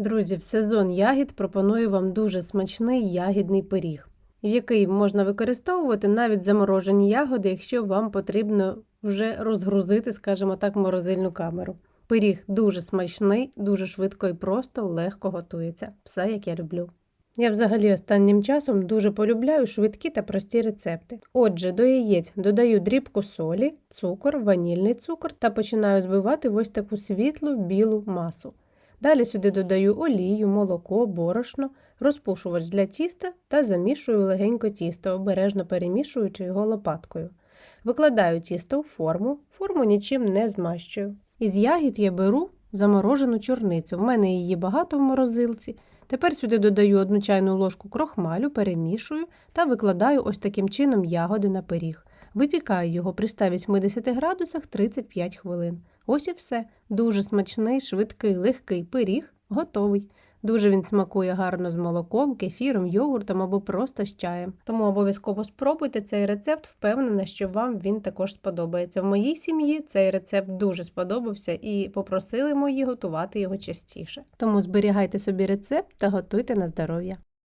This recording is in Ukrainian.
Друзі, в сезон ягід пропоную вам дуже смачний ягідний пиріг, в який можна використовувати навіть заморожені ягоди, якщо вам потрібно вже розгрузити, скажімо так, морозильну камеру. Пиріг дуже смачний, дуже швидко і просто легко готується. Все як я люблю. Я взагалі останнім часом дуже полюбляю швидкі та прості рецепти. Отже, до яєць додаю дрібку солі, цукор, ванільний цукор та починаю збивати в ось таку світлу білу масу. Далі сюди додаю олію, молоко, борошно, розпушувач для тіста та замішую легенько тісто, обережно перемішуючи його лопаткою. Викладаю тісто у форму, форму нічим не змащую. Із ягід я беру заморожену чорницю. В мене її багато в морозилці. Тепер сюди додаю одну чайну ложку крохмалю, перемішую та викладаю ось таким чином ягоди на пиріг. Випікаю його при 180 градусах 35 хвилин. Ось і все. Дуже смачний, швидкий, легкий пиріг готовий. Дуже він смакує гарно з молоком, кефіром, йогуртом або просто з чаєм. Тому обов'язково спробуйте цей рецепт, впевнена, що вам він також сподобається. В моїй сім'ї цей рецепт дуже сподобався і попросили мої готувати його частіше. Тому зберігайте собі рецепт та готуйте на здоров'я.